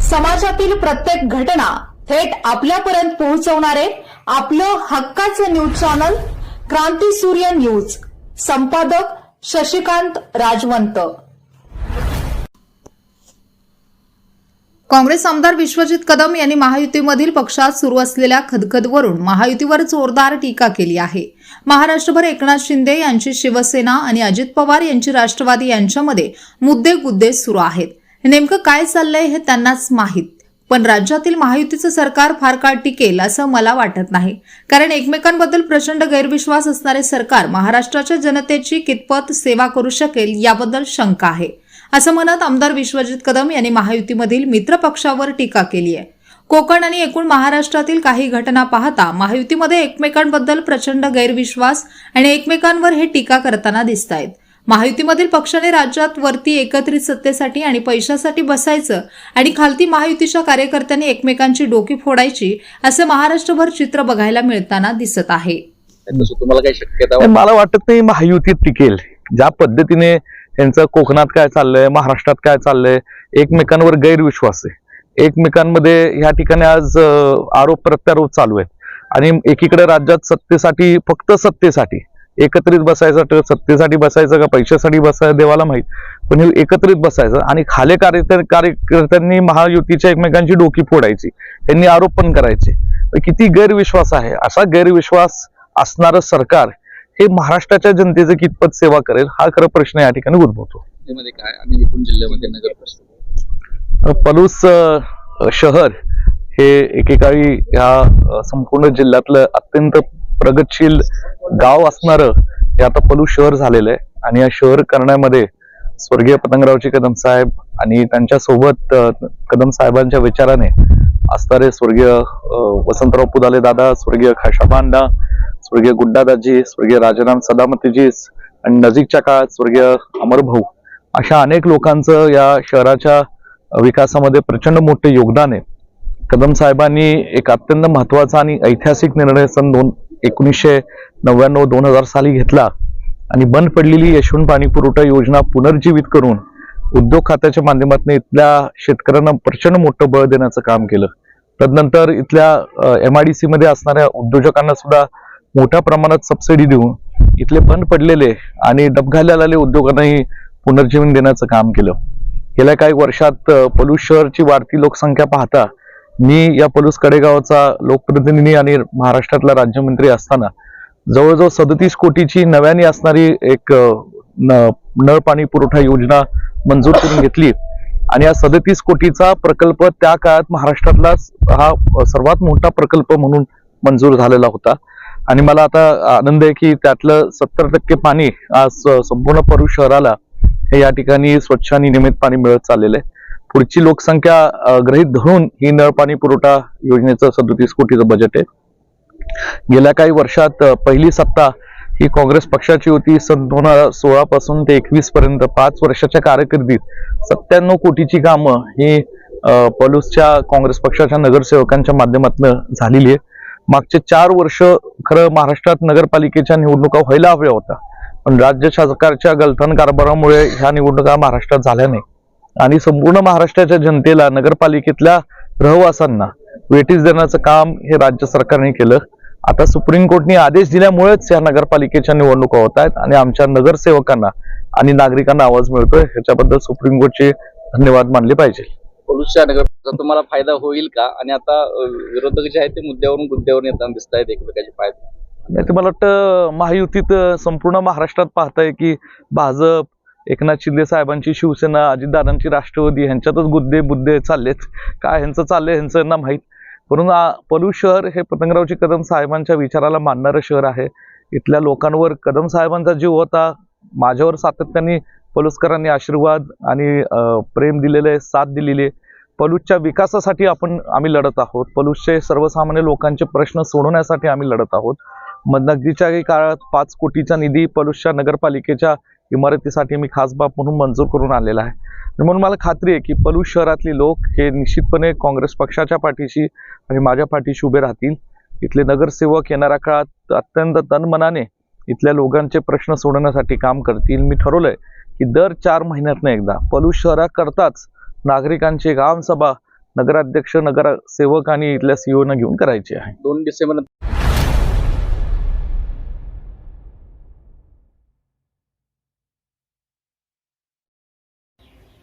समाजातील प्रत्येक घटना थेट आपल्यापर्यंत पोहोचवणारे आपलं हक्काचं न्यूज चॅनल क्रांती सूर्य न्यूज. संपादक शशिकांत राजवंत. काँग्रेस आमदार विश्वजित कदम यांनी महायुतीमधील पक्षात सुरू असलेल्या खदखदवरून महायुतीवर जोरदार टीका केली आहे. महाराष्ट्रभर एकनाथ शिंदे यांची शिवसेना आणि अजित पवार यांची राष्ट्रवादी यांच्यामध्ये मुद्दे गुद्दे सुरू आहेत. नेमकं काय चाललंय हे त्यांनाच माहीत. पण राज्यातील महायुतीचं सरकार फार काळ टिकेल असं मला वाटत नाही. कारण एकमेकांबद्दल प्रचंड गैरविश्वास असणारे सरकार महाराष्ट्राच्या जनतेची कितपत सेवा करू शकेल याबद्दल शंका आहे. असं म्हणत आमदार विश्वजित कदम यांनी महायुतीमधील मित्र पक्षावर टीका केली आहे. कोकण आणि एकूण महाराष्ट्रातील काही घटना पाहता महायुतीमध्ये एकमेकांबद्दल प्रचंड गैरविश्वास आणि एकमेकांवर हे टीका करताना दिसत आहेत महायुतीमधील पक्षाने राज्यात वरती एकत्रित सत्तेसाठी आणि पैशासाठी बसायचं आणि खालती महायुतीच्या कार्यकर्त्यांनी एकमेकांची डोकी फोडायची असं महाराष्ट्रभर चित्र बघायला मिळताना दिसत आहे. तसं तुम्हाला काही शक्यता पण मला वाटत नाही महायुतीत टिकेल. ज्या पद्धतीने त्यांचं कोकणात काय चाललंय महाराष्ट्रात काय चाललंय एकमेकांवर गैरविश्वास आहे. एकमेकांमध्ये ह्या ठिकाणी आज आरोप प्रत्यारोप चालू आहेत. आणि एकीकडे राज्यात सत्तेसाठी फक्त सत्तेसाठी एकत्रित बसायचं तर सत्तेसाठी बसायचं का पैशासाठी बसायचं देवाला माहीत. पण हे एकत्रित बसायचं आणि खाले कार्य कार्यकर्त्यांनी महायुतीच्या एकमेकांची डोकी फोडायची. त्यांनी आरोप पण करायचे. किती गैरविश्वास आहे? असा गैरविश्वास असणारं सरकार हे महाराष्ट्राच्या जनतेचं कितपत सेवा करेल हा खरं प्रश्न या ठिकाणी उद्भवतो. मध्ये काय? आणि एकूण जिल्ह्यामध्ये नगर परिषद. पलूस शहर हे एकेकाळी ह्या संपूर्ण जिल्ह्यातलं अत्यंत प्रगतशील गाव असणारं हे आता पलू शहर झालेलं आहे. आणि या शहर करण्यामध्ये स्वर्गीय पतंगरावजी कदम साहेब आणि त्यांच्यासोबत कदम साहेबांच्या विचाराने असणारे स्वर्गीय वसंतराव पुदाले दादा स्वर्गीय खाशाबांना स्वर्गीय गुड्डादाजी स्वर्गीय राजाराम सदामतीजी आणि नजीकच्या काळात स्वर्गीय अमरभाऊ अशा अनेक लोकांचं या शहराच्या विकासामध्ये प्रचंड मोठे योगदान आहे. कदम साहेबांनी एक अत्यंत महत्त्वाचा आणि ऐतिहासिक निर्णय सन दोन एकोणीसशे नव्याण्णव दोन हजार साली घेतला आणि बंद पडलेली यशवंत पाणी पुरवठा योजना पुनर्जीवित करून उद्योग खात्याच्या माध्यमातून इथल्या शेतकऱ्यांना प्रचंड मोठं बळ देण्याचं काम केलं. तदनंतर इथल्या एम आय डी सीमध्ये असणाऱ्या उद्योजकांना सुद्धा मोठ्या प्रमाणात सबसिडी देऊन इथले बंद पडलेले आणि डबघायला आलेले उद्योगांनाही पुनर्जीवन देण्याचं काम केलं. गेल्या काही वर्षात पलूस शहरची वाढती लोकसंख्या पाहता मी या पलूस कडेगावचा लोकप्रतिनिधी आणि महाराष्ट्रातला राज्यमंत्री असताना जवळजवळ सदतीस कोटीची नव्याने असणारी एक न- नळ पाणी पुरवठा योजना मंजूर करून घेतली. आणि या सदतीस कोटीचा प्रकल्प त्या काळात महाराष्ट्रातला हा सर्वात मोठा प्रकल्प म्हणून मंजूर झालेला होता. आणि मला आता आनंद आहे की त्यातलं सत्तर टक्के पाणी आज संपूर्ण परू शहराला हे या ठिकाणी स्वच्छ आणि नियमित पाणी मिळत चाललेलं आहे. पुढची लोकसंख्या अ, गृहीत धरून ही नळ पाणी पुरवठा योजनेचं सदोतीस कोटीचं बजेट आहे. गेल्या काही वर्षात पहिली सत्ता ही काँग्रेस पक्षाची होती. सन दोन हजार सोळा पासून ते एकवीस पर्यंत पाच वर्षाच्या कारकिर्दीत सत्त्याण्णव कोटीची कामं ही पलूसच्या काँग्रेस पक्षाच्या नगरसेवकांच्या माध्यमातून झालेली आहे. मागचे चार वर्ष खरं महाराष्ट्रात नगरपालिकेच्या निवडणुका व्हायला हव्या होत्या. पण राज्य सरकारच्या गलथन कारभारामुळे ह्या निवडणुका महाराष्ट्रात झाल्या नाही आणि संपूर्ण महाराष्ट्राच्या जनतेला नगरपालिकेतल्या रहवासांना वेटीस देण्याचं काम हे राज्य सरकारने केलं. आता सुप्रीम कोर्टने आदेश दिल्यामुळेच या नगरपालिकेच्या निवडणुका होत आहेत आणि आमच्या नगरसेवकांना आणि नागरिकांना आवाज मिळतोय. ह्याच्याबद्दल सुप्रीम कोर्टचे धन्यवाद मानले पाहिजे. पलूसच्या तुम्हाला फायदा होईल का? आणि आता विरोधक जे आहेत ते मुद्द्यावरून मुद्द्यावर येताना दिसत आहेत एकमेकाचे फायदे नाही ते मला वाटतं महायुतीत संपूर्ण महाराष्ट्रात पाहताय की भाजप एकनाथ शिंदे साहेबांची शिवसेना अजितदादांची राष्ट्रवादी ह्यांच्यातच गुद्दे बुद्दे चाललेत. काय ह्यांचं चाललंय ह्यांचं यांना माहीत. म्हणून पलू शहर हे पतंगरावजी कदम साहेबांच्या विचाराला मानणारं शहर आहे. इथल्या लोकांवर कदम साहेबांचा जीव होता. माझ्यावर सातत्याने पलुसकरांनी आशीर्वाद आणि प्रेम दिलेले साथ दिलेली आहे. पलूसच्या विकासासाठी आपण आम्ही लढत आहोत. पलूसचे सर्वसामान्य लोकांचे प्रश्न सोडवण्यासाठी आम्ही लढत आहोत. मग नगदीच्या काळात पाच कोटीचा निधी पलूसच्या नगरपालिकेच्या इमारतीसाठी मी खास बाब म्हणून मंजूर करून आलेला आहे. म्हणून मला खात्री आहे की पलूस शहरातले लोक हे निश्चितपणे काँग्रेस पक्षाच्या पाठीशी आणि माझ्या पाठीशी उभे राहतील. इथले नगरसेवक येणाऱ्या काळात अत्यंत तनमनाने इथल्या लोकांचे प्रश्न सोडवण्यासाठी काम करतील. मी ठरवलंय की दर चार महिन्यातनं एकदा पलूस शहराकरताच नागरिकांची ग्रामसभा नगराध्यक्ष नगरसेवक आणि इथल्या सीओ न घेऊन करायची आहे. दोन डिसेंबर